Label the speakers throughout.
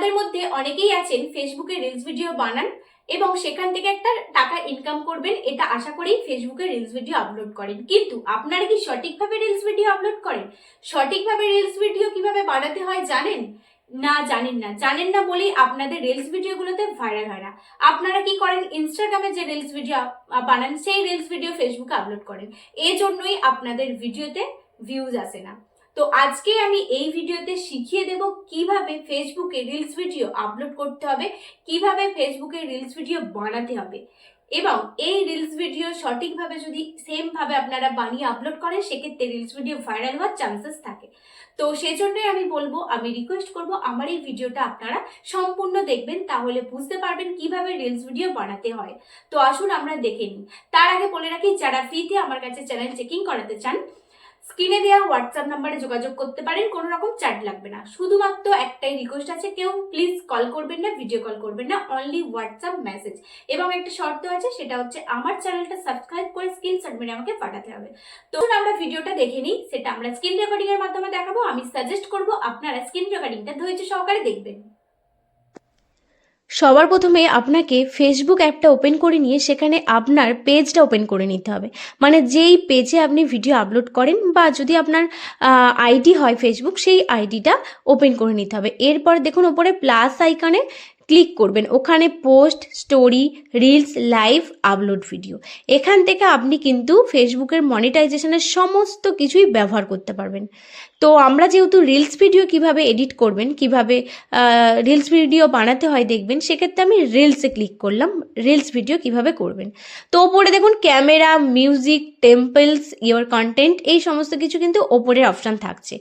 Speaker 1: আপনাদের মধ্যে অনেকেই আছেন ফেসবুকে রিলস ভিডিও বানান এবং সেখান থেকে একটা টাকা ইনকাম করবেন, এটা আশা করেই ফেসবুকে রিলস ভিডিও আপলোড করেন। কিন্তু আপনারা কি সঠিকভাবে রিলস ভিডিও আপলোড করেন? সঠিকভাবে রিলস ভিডিও কীভাবে বানাতে হয় জানেন? না জানেন না। জানেন না বলেই আপনাদের রিলস ভিডিওগুলোতে ভাইরাল হয় না। আপনারা কি করেন? ইনস্টাগ্রামে যে রিলস ভিডিও বানান, সেই রিলস ভিডিও ফেসবুকে আপলোড করেন। এই জন্যই আপনাদের ভিডিওতে ভিউজ আসে না। তো আজকে আমি এই ভিডিওতে শিখিয়ে দেব কীভাবে ফেসবুকে রিলস ভিডিও আপলোড করতে হবে, কীভাবে ফেসবুকে রিলস ভিডিও বানাতে হবে। এবং এই রিলস ভিডিও সঠিকভাবে যদি সেম ভাবে আপনারা বানিয়ে আপলোড করেন, সেক্ষেত্রে রিলস ভিডিও ভাইরাল হওয়ার চান্সেস থাকে। তো সেজন্যই আমি বলব, আমি রিকোয়েস্ট করব আমার এই ভিডিওটা আপনারা সম্পূর্ণ দেখবেন, তাহলে বুঝতে পারবেন কীভাবে রিলস ভিডিও বানাতে হয়। তো আসুন আমরা দেখে নিই। তার আগে বলে রাখি, যারা ফ্রিতে আমার কাছে চ্যানেল চেকিং করাতে চান স্ক্রিনে দেওয়া হোয়াটসঅ্যাপ নাম্বারে যোগাযোগ করতে পারেন, কোনো রকম চার্জ লাগবে না। শুধুমাত্র একটাই রিকোয়েস্ট আছে, কেউ প্লিজ কল করবেন না ভিডিও কল করবেন না অনলি হোয়াটসঅ্যাপ মেসেজ এবং একটা শর্ত আছে, সেটা হচ্ছে আমার চ্যানেলটা সাবস্ক্রাইব করে স্ক্রিন মেরে আমাকে পাঠাতে হবে। তো আমরা ভিডিওটা দেখে নিই, সেটা আমরা স্ক্রিন রেকর্ডিং এর মাধ্যমে দেখাবো। আমি সাজেস্ট করব, আপনারা স্ক্রিন রেকর্ডিংটা ধৈর্য সহকারে দেখবেন।
Speaker 2: সবার প্রথমে আপনাকে ফেসবুক অ্যাপটা ওপেন করে নিয়ে সেখানে আপনার পেজটা ওপেন করে নিতে হবে। মানে যেই পেজে আপনি ভিডিও আপলোড করেন বা যদি আপনার আইডি হয় ফেসবুক সেই আইডিটা ওপেন করে নিতে হবে। এরপর দেখুন, ওপরে প্লাস আইকনে ক্লিক করবেন। ওখানে post story reels live upload video এখান থেকে আপনি কিন্তু ফেসবুকের মনিটাইজেশনের সমস্ত কিছুই ব্যবহার করতে পারবেন। তো আমরা যেহেতু রিলস ভিডিও কীভাবে এডিট করবেন, কীভাবে রিলস ভিডিও বানাতে হয় দেখবেন, সেক্ষেত্রে আমি রিলসে ক্লিক করলাম রিলস ভিডিও কীভাবে করবেন। তো ওপরে দেখুন camera music templates your content এই সমস্ত কিছু কিন্তু ওপরের অপশান থাকছে।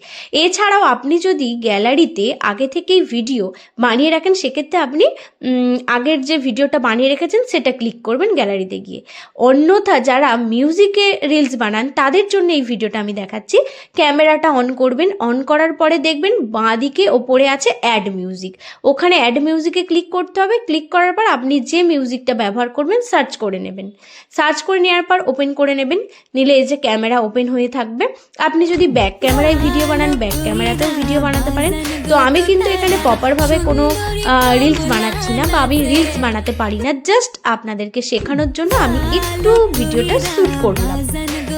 Speaker 2: এছাড়াও আপনি যদি গ্যালারিতে আগে থেকেই ভিডিও বানিয়ে রাখেন, সেক্ষেত্রে আপনি উম, আগের যে ভিডিওটা বানিয়ে রেখেছেন সেটা ক্লিক করবেন গ্যালারিতে গিয়ে। অন্যথা যারা মিউজিকে রিলস বানান তাদের জন্য এই ভিডিওটা আমি দেখাচ্ছি। ক্যামেরাটা অন করবেন অন করার পরে দেখবেন বাঁ দিকে ওপরে আছে অ্যাড মিউজিক। ওখানে অ্যাড মিউজিকে ক্লিক করতে হবে। ক্লিক করার পর আপনি যে মিউজিকটা ব্যবহার করবেন সার্চ করে নেবেন। সার্চ করে নেওয়ার পর ওপেন করে নেবেন। নিলে এই যে ক্যামেরা ওপেন হয়ে থাকবে। আপনি যদি ব্যাক ক্যামেরায় ভিডিও বানান ব্যাক ক্যামেরাতেও ভিডিও বানাতে পারেন। তো আমি কিন্তু এখানে প্রপারভাবে কোনো রিলস বানাচ্ছি না বা আমি রিলস বানাতে পারি না জাস্ট আপনাদেরকে শেখানোর জন্য আমি একটু ভিডিওটা শ্যুট করলাম।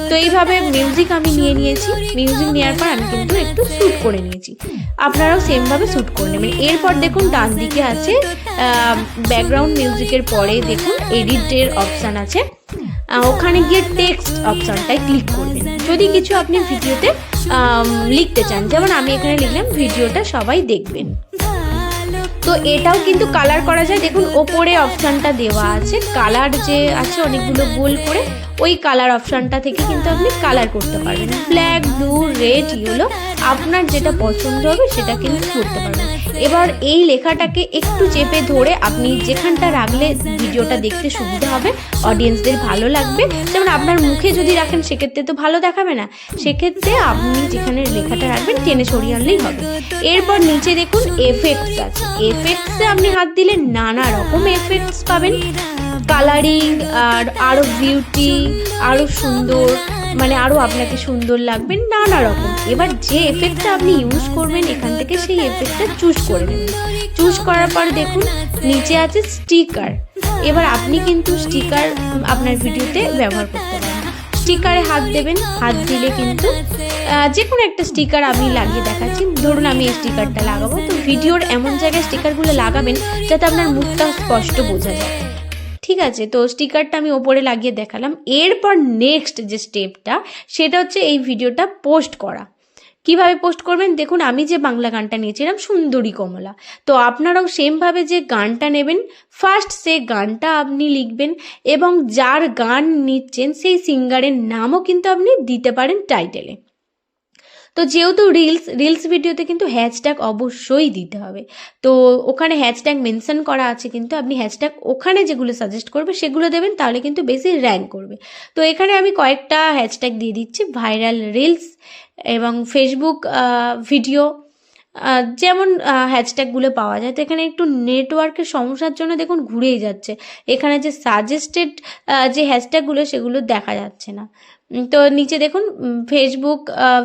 Speaker 2: তো এইভাবে মিউজিক আমি নিয়ে নিয়েছি। মিউজিক নেওয়ার পর আমি কিন্তু একটু শ্যুট করে নিয়েছি। আপনারাও সেমভাবে শ্যুট করে নেবেন। এরপর দেখুন ডান দিকে আছে ব্যাকগ্রাউন্ড মিউজিকের পরে দেখুন এডিটের অপশান আছে। ওখানে গিয়ে টেক্সট অপশানটায় ক্লিক করবেন। যদি কিছু আপনি ভিডিওতে লিখতে চান, যেমন আমি এখানে লিখলাম, ভিডিওটা সবাই দেখবেন। তো এটাও কিন্তু কালার করা যায়। দেখুন, ওপরে অপশানটা দেওয়া আছে। কালার যে আছে, অনেকগুলো গোল করে ওই কালার অপশানটা থেকে কিন্তু আপনি কালার করতে পারবেন। ব্ল্যাক ব্লু রেড ইয়েলো আপনার যেটা পছন্দ হবে সেটা কিন্তু করতে পারবেন। এবার এই লেখাটাকে একটু চেপে ধরে আপনি যেখানটা রাখলে ভিডিওটা দেখতে সুবিধা হবে অডিয়েন্সদের ভালো লাগবে। যেমন আপনার মুখে যদি রাখেন, সেক্ষেত্রে তো ভালো দেখাবে না। সেক্ষেত্রে আপনি যেখানে লেখাটা রাখবেন, টেনে সরিয়ে আনলেই হবে। এরপর নিচে দেখুন এফেক্টস আছে। এফেক্টসে আপনি হাত দিলে নানা রকম এফেক্টস পাবেন। কালারিং আর আরও বিউটি আরও সুন্দর। মানে আরও আপনাকে সুন্দর লাগবে নানা রকম। এবার যে এফেক্টটা আপনি ইউজ করবেন, এখান থেকে সেই এফেক্টটা চুজ করে নেবেন। চুজ করার পর দেখুন, নিচে আছে স্টিকার এবার আপনি কিন্তু স্টিকার আপনার ভিডিওতে ব্যবহার করতে পারেন। স্টিকারে হাত দেবেন, হাত দিলে কিন্তু যে কোনো একটা স্টিকার আমি লাগিয়ে দেখাচ্ছি। ধরুন আমি এই স্টিকারটা লাগাবো, তো ভিডিওর এমন জায়গায় স্টিকারগুলো লাগাবেন, যাতে আপনার মুখটা স্পষ্ট বোঝা যায়। ঠিক আছে, তো স্টিকারটা আমি ওপরে লাগিয়ে দেখালাম। এরপর নেক্সট যে স্টেপটা সেটা হচ্ছে এই ভিডিওটা পোস্ট করা। কীভাবে পোস্ট করবেন? দেখুন, আমি যে বাংলা গানটা নিয়েছিলাম, সুন্দরী কমলা। তো আপনারাও সেমভাবে যে গানটা নেবেন ফার্স্ট সে গানটা আপনি লিখবেন এবং যার গান নিচ্ছেন, সেই সিঙ্গারের নামও কিন্তু আপনি দিতে পারেন টাইটেলে তো যেহেতু রিলস রিলস ভিডিওতে কিন্তু হ্যাশট্যাগ অবশ্যই দিতে হবে। তো ওখানে হ্যাশট্যাগ মেনশন করা আছে কিন্তু আপনি হ্যাশট্যাগ ওখানে যেগুলো সাজেস্ট করবে সেগুলো দেবেন, তাহলে কিন্তু বেশি র্যাঙ্ক করবে। তো এখানে আমি কয়েকটা হ্যাশট্যাগ দিয়ে দিচ্ছি ভাইরাল রিলস এবং ফেসবুক ভিডিও যেমন হ্যাশট্যাগুলো পাওয়া যায়, তো এখানে একটু নেটওয়ার্কের সমস্যার জন্য দেখুন ঘুরেই যাচ্ছে। এখানে যে সাজেস্টেড যে হ্যাশট্যাগুলো সেগুলো দেখা যাচ্ছে না। তো নিচে দেখুন ফেসবুক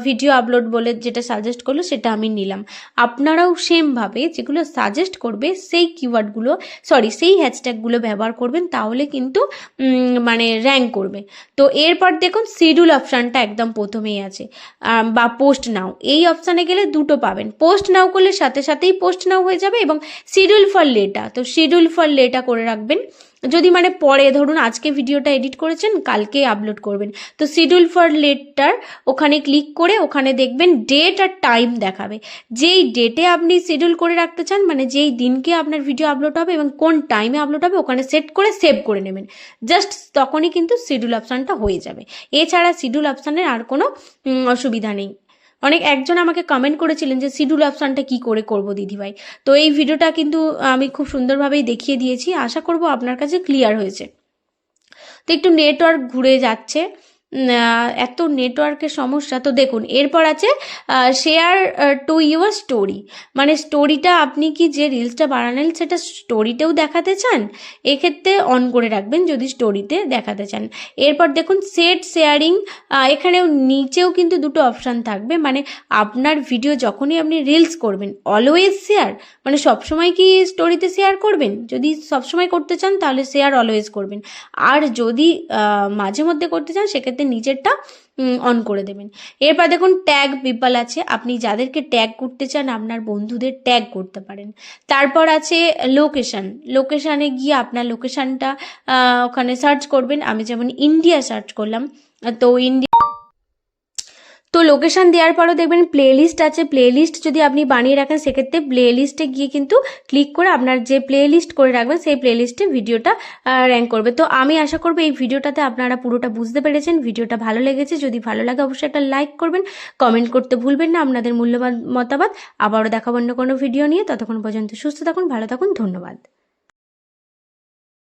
Speaker 2: ভিডিও আপলোড বলে যেটা সাজেস্ট করল, সেটা আমি নিলাম। আপনারাও সেমভাবে যেগুলো সাজেস্ট করবে, সেই কিওয়ার্ডগুলো সরি সেই হ্যাশট্যাগুলো ব্যবহার করবেন, তাহলে কিন্তু মানে র্যাঙ্ক করবে। তো এরপর দেখুন শিডিউল অপশানটা একদম প্রথমেই আছে। বা পোস্ট নাও এই অপশানে গেলে দুটো পাবেন। পোস্ট নাও করলে সাথে সাথেই পোস্ট নাও হয়ে যাবে এবং শিডিউল ফর লেটা তো শিডিউল ফর লেটা করে রাখবেন। যদি মানে পরে ধরুন আজকে ভিডিওটা এডিট করেছেন, কালকে আপলোড করবেন। তো শিডিউল ফর লেটার ওখানে ক্লিক করে ওখানে দেখবেন ডেট আর টাইম দেখাবে। যেই ডেটে আপনি শিডিউল করে রাখতে চান মানে যেই দিনকে আপনার ভিডিও আপলোড হবে এবং কোন টাইমে আপলোড হবে, ওখানে সেট করে সেভ করে নেবেন। জাস্ট তখনই কিন্তু শিডিউল অপশানটা হয়ে যাবে। এছাড়া শিডিউল অপশানের আর কোনো অসুবিধা নেই। অনেক একজন আমাকে কমেন্ট করেছিলেন যে, সিডুল অপশানটা কি করে করব দিদিভাই? তো এই ভিডিওটা কিন্তু আমি খুব সুন্দরভাবেই দেখিয়ে দিয়েছি। আশা করব আপনার কাছে ক্লিয়ার হয়েছে। তো একটু নেটওয়ার্ক ঘুরে যাচ্ছে। এত নেটওয়ার্কের সমস্যা। তো দেখুন, এরপর আছে শেয়ার টু ইউর স্টোরি মানে স্টোরিটা আপনি কি যে রিলসটা বানালেন, সেটা স্টোরিতেও দেখাতে চান, এক্ষেত্রে অন করে রাখবেন যদি স্টোরিতে দেখাতে চান। এরপর দেখুন সেট শেয়ারিং এখানেও নিচেও কিন্তু দুটো অপশান থাকবে। মানে আপনার ভিডিও যখনই আপনি রিলস করবেন অলওয়েজ শেয়ার মানে সবসময় কি স্টোরিতে শেয়ার করবেন? যদি সবসময় করতে চান, তাহলে শেয়ার অলওয়েজ করবেন। আর যদি মাঝে মধ্যে করতে চান, সেক্ষেত্রে নিচেরটা অন করে দেবেন। এরপর দেখুন ট্যাগ পিপল আছে। আপনি যাদেরকে ট্যাগ করতে চান, আপনার বন্ধুদের ট্যাগ করতে পারেন। তারপর আছে লোকেশান লোকেশানে গিয়ে আপনার লোকেশানটা ওখানে সার্চ করবেন। আমি যেমন ইন্ডিয়া সার্চ করলাম, তো ইন্ডিয়া লোকেশন দেওয়ার পরও দেখবেন প্লেলিস্ট আছে। প্লেলিস্ট যদি আপনি বানিয়ে রাখেন, সেক্ষেত্রে প্লেলিস্টে গিয়ে কিন্তু ক্লিক করে আপনার যে প্লেলিস্ট করে রাখবেন, সেই প্লেলিস্টে ভিডিওটা র্যাঙ্ক করবে। তো আমি আশা করব এই ভিডিওটাতে আপনারা পুরোটা বুঝতে পেরেছেন। ভিডিওটা ভালো লেগেছে, যদি ভালো লাগে অবশ্যই একটা লাইক করবেন। কমেন্ট করতে ভুলবেন না, আপনাদের মূল্যবান মতামত। আবারও দেখাবো অন্য কোনো ভিডিও নিয়ে। ততক্ষণ পর্যন্ত সুস্থ থাকুন, ভালো থাকুন, ধন্যবাদ।